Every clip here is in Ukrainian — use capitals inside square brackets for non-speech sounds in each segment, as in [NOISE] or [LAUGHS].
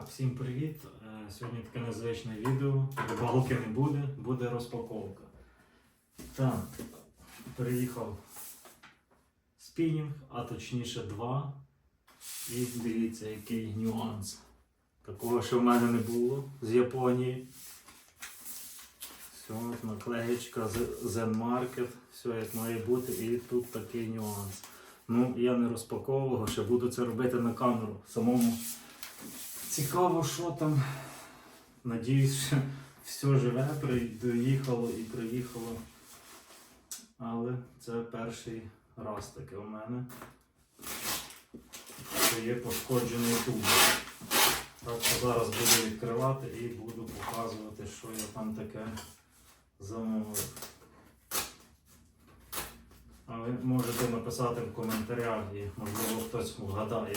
Так, всім привіт. Е, Сьогодні таке незвичне відео. Рибалки не буде, буде розпаковка. Так, приїхав спінінг, а точніше два. І дивіться, який нюанс. Такого ще в мене не було з Японії. Все, наклеєчка Zen Market, все як має бути, і тут такий нюанс. Ну, я не розпаковував, ще буду це робити на камеру самому. Цікаво, що там. Надіюсь, що все живе, доїхало і приїхало. Але це перший раз таке у мене. Що є пошкоджений туб. Так що зараз буду відкривати і буду показувати, що я там таке замовив. А ви можете написати в коментарях і можливо хтось вгадає.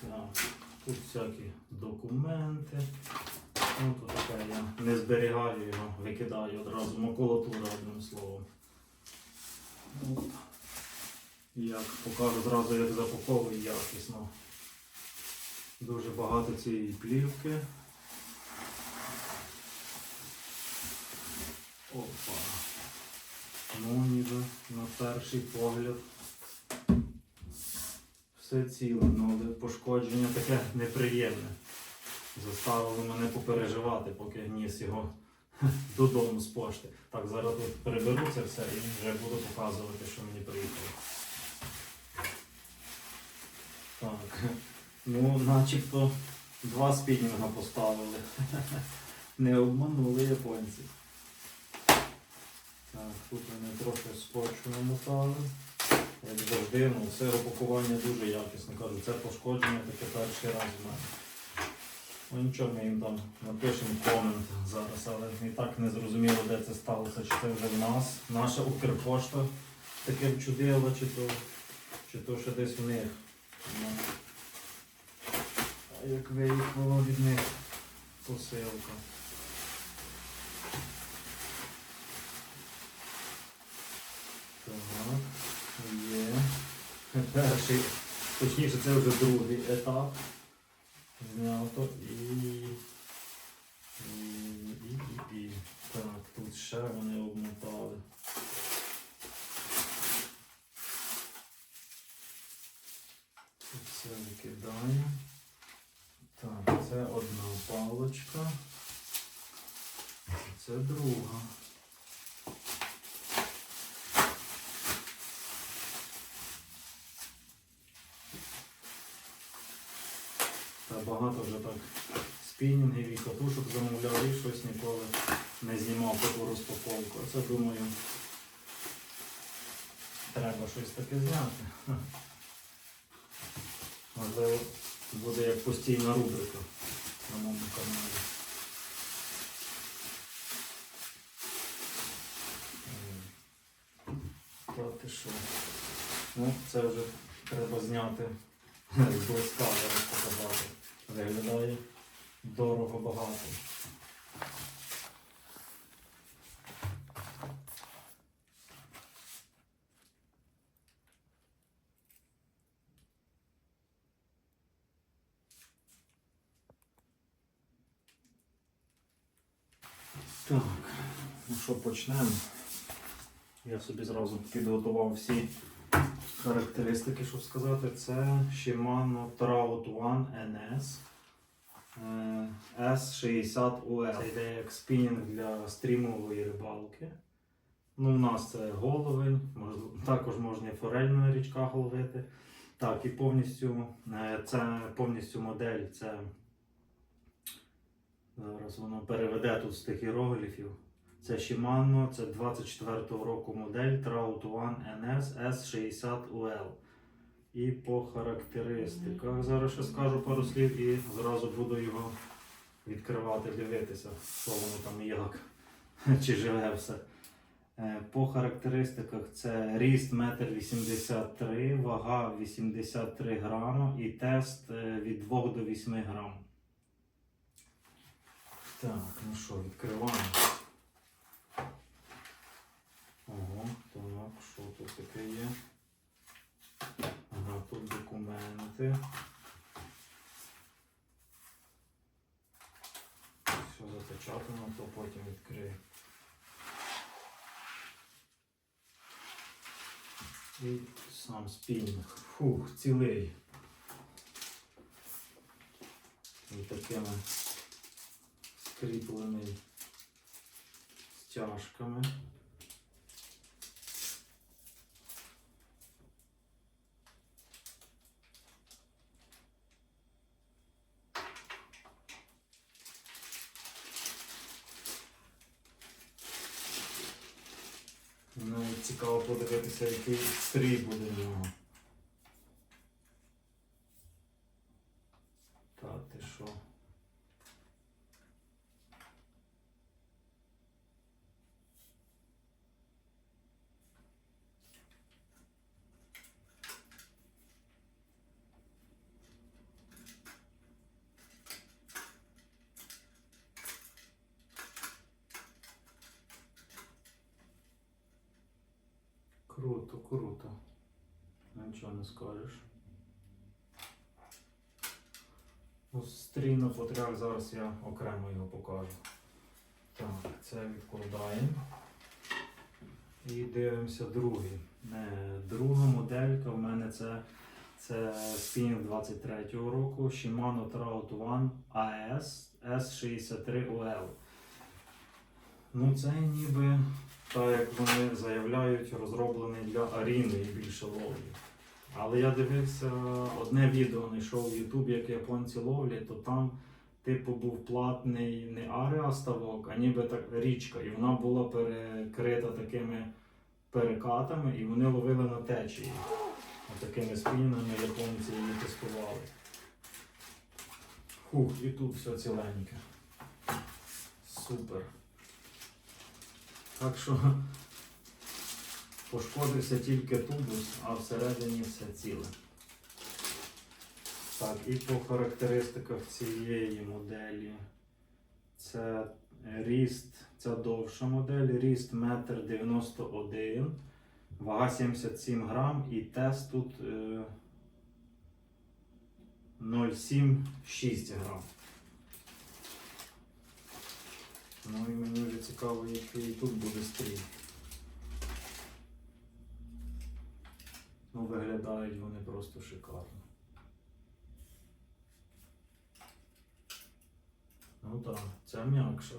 Так, тут всякі документи. Ну, таке я не зберігаю його, викидаю одразу макулатура одним словом. От. Як покажу зразу, як запаковую якісно. Дуже багато цієї плівки. Опа. Ну, ніби на перший погляд все ціле, ну, але пошкодження таке неприємне. Заставило мене попереживати, поки ніс його [LAUGHS] додому з пошти. Так, зараз тут переберу це все і вже буду показувати, що мені приїхало. Так, [LAUGHS] ну начебто два спінінга поставили. [LAUGHS] Не обманули японці. Так, тут вони трохи скотчу намотали. Як завжди, ну, все опакування дуже якісно. Кажу, це пошкодження таке перший раз в мене. Ну нічого, ми їм там напишемо комент зараз, але і так не зрозуміло, де це сталося, чи це вже в нас. Наша Укрпошта таке вчудила, чи то, чи то ще десь в них. Ну, а Як виїхала від них посилка. Так, є. Перший, точніше, це вже другий етап. Знято і. І, і, і. Так, тут ще вони обмотали. Тут все викидаємо. Так, це одна палочка. Це друга. Багато вже так спінінгів і катушок замовляв і щось ніколи не знімав таку розпаковку. Це думаю, треба щось таке зняти. [LAUGHS] Можливо, буде як постійна рубрика на моєму каналі. Та ти що? Ну, це вже треба зняти [LAUGHS] зблизька, зараз показати. Виглядає дорого багато. Так, ну що почнемо? Я собі зразу підготував всі характеристики, щоб сказати, це Shimano Trout One NS е, S60UL. Це йде як спінінг для стрімової рибалки. Ну, у нас це головень, також можна форель на річках ловити. Так, і повністю е, це повністю модель. Це зараз воно переведе тут з тих іерогліфів. Це Shimano, це 24-го року модель Trout One NS S60UL. І по характеристиках. Зараз ще скажу пару слів і зразу буду його відкривати, дивитися, що воно там і як, [LAUGHS] чи живе все. Е, По характеристиках це ріст 1,83 м, вага 83 грама і тест е, від 2 до 8 грам. Так, ну що, відкриваємо. Ого, так, що тут таке є? Ага, тут документи. Все запечатано, то потім відкрию. І сам спінінг. Фух, цілий. І такими скріплений стяжками. Ну, цікаво подивитися, який стрій буде в нього. Та ти що? Круто, круто. Нічого не скажеш. Ну, стрій на потрях зараз я окремо його покажу. Так, це відкладаємо. І дивимося другий. Е, Друга моделька в мене це, це спінінг 23-го року Shimano Trout One AS S63OL. Ну, це ніби, так як вони заявляють, розроблений для аріни і більше ловлі. Але я дивився одне відео, знайшов в Ютубі, як японці ловлять, то там, типу, був платний не ареа ставок, а ніби так річка. І вона була перекрита такими перекатами, і вони ловили на течії. Такими спінами японці її тестували. Хух, і тут все ціленьке. Супер. Так що пошкодився тільки тубус, а всередині все ціле. Так, і по характеристиках цієї моделі. Це ріст, це довша модель, ріст 1,91 м, вага 77 грам і тест тут е, 0,76 грам. Ну і мені вже цікаво, який тут буде стрій. Ну, виглядають вони просто шикарно. Ну так, це м'якша.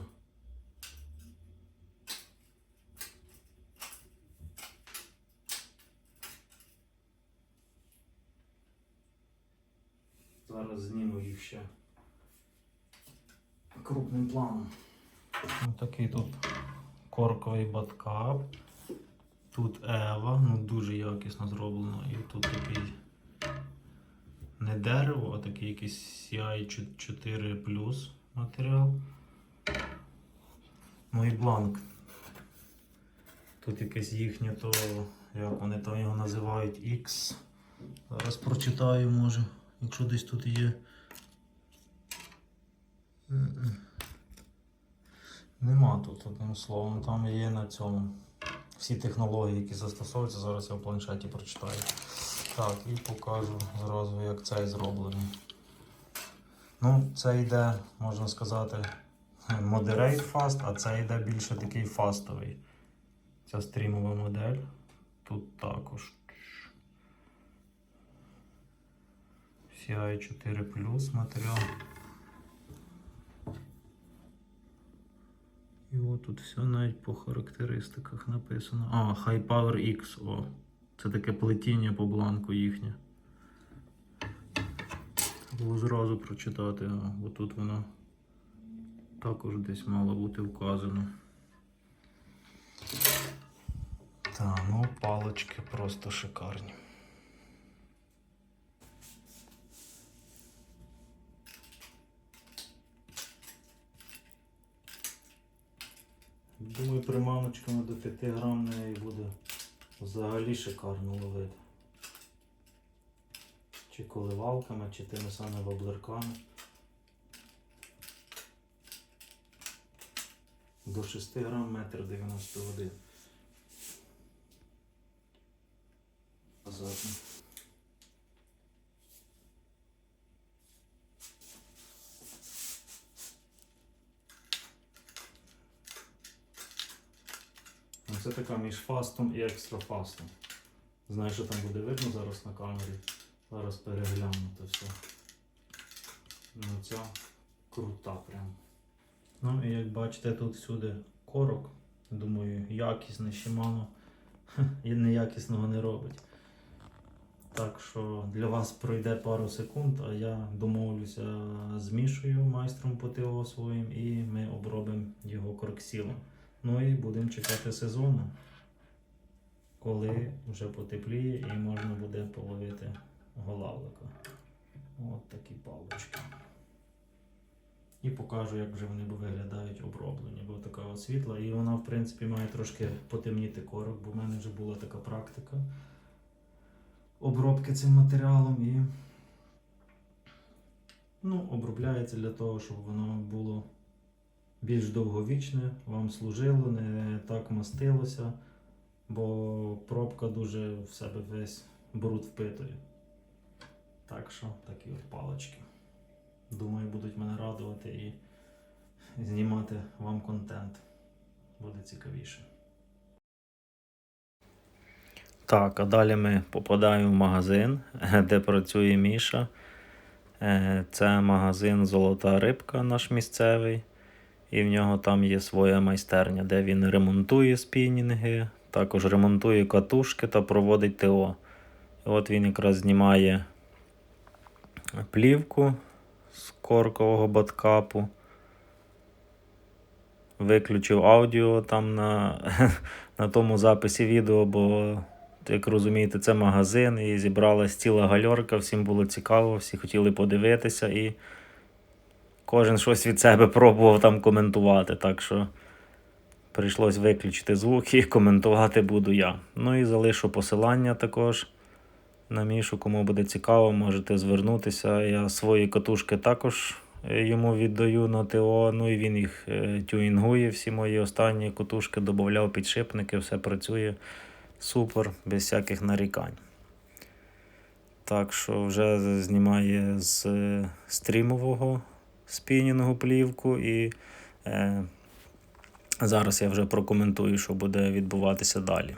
Зараз зніму їх ще крупним планом. Ось такий тут корковий баткап. Тут Ева, ну дуже якісно зроблено. І тут такий не дерево, а такий якийсь CI 4 матеріал. Ну і бланк. Тут якесь їхнє то, як вони там його називають, X. Зараз прочитаю, може, якщо десь тут є. Нема тут одним словом, там є на цьому всі технології, які застосовуються, зараз я в планшеті прочитаю. Так, і покажу зразу, як цей зроблений. Ну, це йде, можна сказати, [LAUGHS] moderate fast, а це йде більше такий фастовий. Ця стрімова модель. Тут також. CI 4 матеріал. І от тут все навіть по характеристиках написано. А, High Power X. О. Це таке плетіння по бланку їхнє. Було зразу прочитати, бо тут воно також десь мало бути вказано. Так, ну палички просто шикарні. Думаю, приманочками до 5 грам неї буде взагалі шикарно ловити. Чи коливалками, чи тими самими воблерками. До 6 грам метр 91. Азартно. Це така між фастом і екстрафастом. Знаєш, що там буде видно зараз на камері. Зараз перегляну це все. Ну ця крута прям. Ну і як бачите, тут всюди корок. Думаю, якісний Shimano [LAUGHS] і неякісного не робить. Так що для вас пройде пару секунд, а я домовлюся з Мішою, майстром по ТО своїм, і ми обробимо його корксілом. Ну і будемо чекати сезону, коли вже потепліє і можна буде половити голавлика. От такі палочки. І покажу, як вже вони виглядають оброблені, бо така світла. І вона, в принципі, має трошки потемніти корок, бо в мене вже була така практика обробки цим матеріалом і ну, обробляється для того, щоб воно було більш довговічне, вам служило, не так мастилося, бо пробка дуже в себе весь бруд впитує. Так що такі от палички. Думаю, будуть мене радувати і знімати вам контент. Буде цікавіше. Так, а далі ми попадаємо в магазин, [LAUGHS] де працює Міша. Е, Це магазин Золота рибка наш місцевий. І в нього там є своя майстерня, де він ремонтує спінінги, також ремонтує катушки та проводить ТО. І от він якраз знімає плівку з коркового баткапу. Виключив аудіо там на, [LAUGHS] на тому записі відео, бо, як розумієте, це магазин і зібралась ціла гальорка, всім було цікаво, всі хотіли подивитися і кожен щось від себе пробував там коментувати. Так що прийшлось виключити звук і коментувати буду я. Ну і залишу посилання також на Мішу, кому буде цікаво, можете звернутися. Я свої катушки також е, йому віддаю на ТО. Ну і він їх е, тюнінгує. Всі мої останні катушки додавав підшипники, все працює супер, без всяких нарікань. Так що вже знімає з е, стрімового спінінгу плівку і е, зараз я вже прокоментую, що буде відбуватися далі.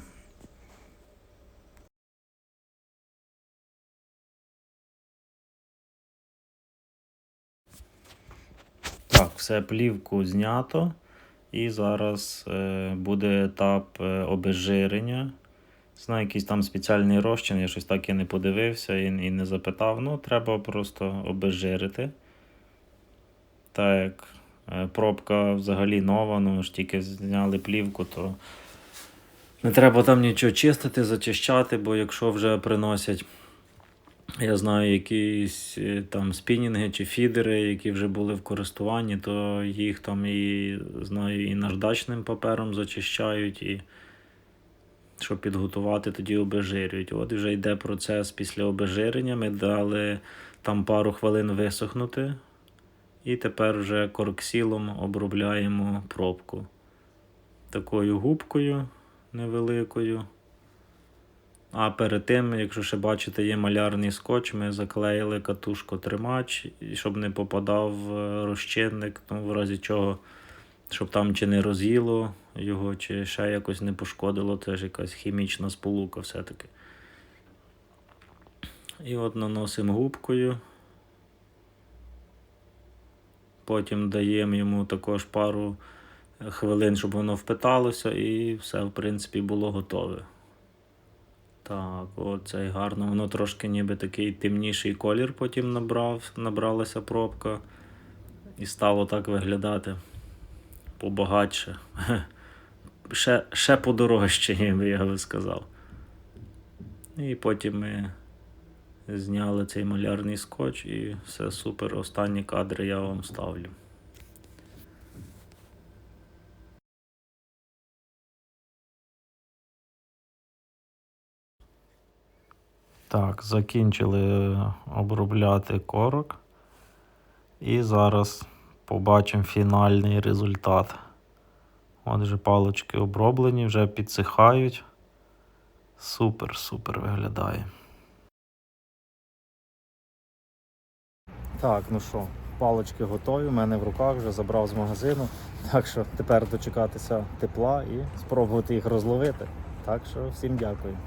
Так, все плівку знято. І зараз е, буде етап е, обезжирення. Знаю, якийсь там спеціальний розчин, я щось так і не подивився і, і не запитав. Ну, треба просто обезжирити. Так як е, пробка взагалі нова, ну ж тільки зняли плівку, то не треба там нічого чистити, зачищати, бо якщо вже приносять, я знаю, якісь е, там спінінги чи фідери, які вже були в користуванні, то їх там і знаю, і наждачним папером зачищають, і щоб підготувати, тоді обезжирюють. От вже йде процес після обезжирення. Ми дали там пару хвилин висохнути. І тепер вже корксілом обробляємо пробку. Такою губкою невеликою. А перед тим, якщо ще бачите, є малярний скотч, ми заклеїли катушку тримач, і щоб не попадав е, розчинник, ну, в разі чого, щоб там чи не роз'їло його, чи ще якось не пошкодило, це ж якась хімічна сполука все-таки. І от наносимо губкою. Потім даємо йому також пару хвилин, щоб воно впиталося, і все, в принципі, було готове. Так, оцей гарно. Воно трошки ніби такий темніший колір потім набрав, набралася пробка. І стало так виглядати побагатше. [LAUGHS] Ще, ще подорожче, я би я би сказав. І потім ми зняли цей малярний скотч і все супер. Останні кадри я вам ставлю. Так, закінчили обробляти корок. І зараз побачимо фінальний результат. От вже палочки оброблені, вже підсихають. Супер, супер виглядає. Так, ну що, палочки готові, в мене в руках вже забрав з магазину. Так що тепер дочекатися тепла і спробувати їх розловити. Так що всім дякую.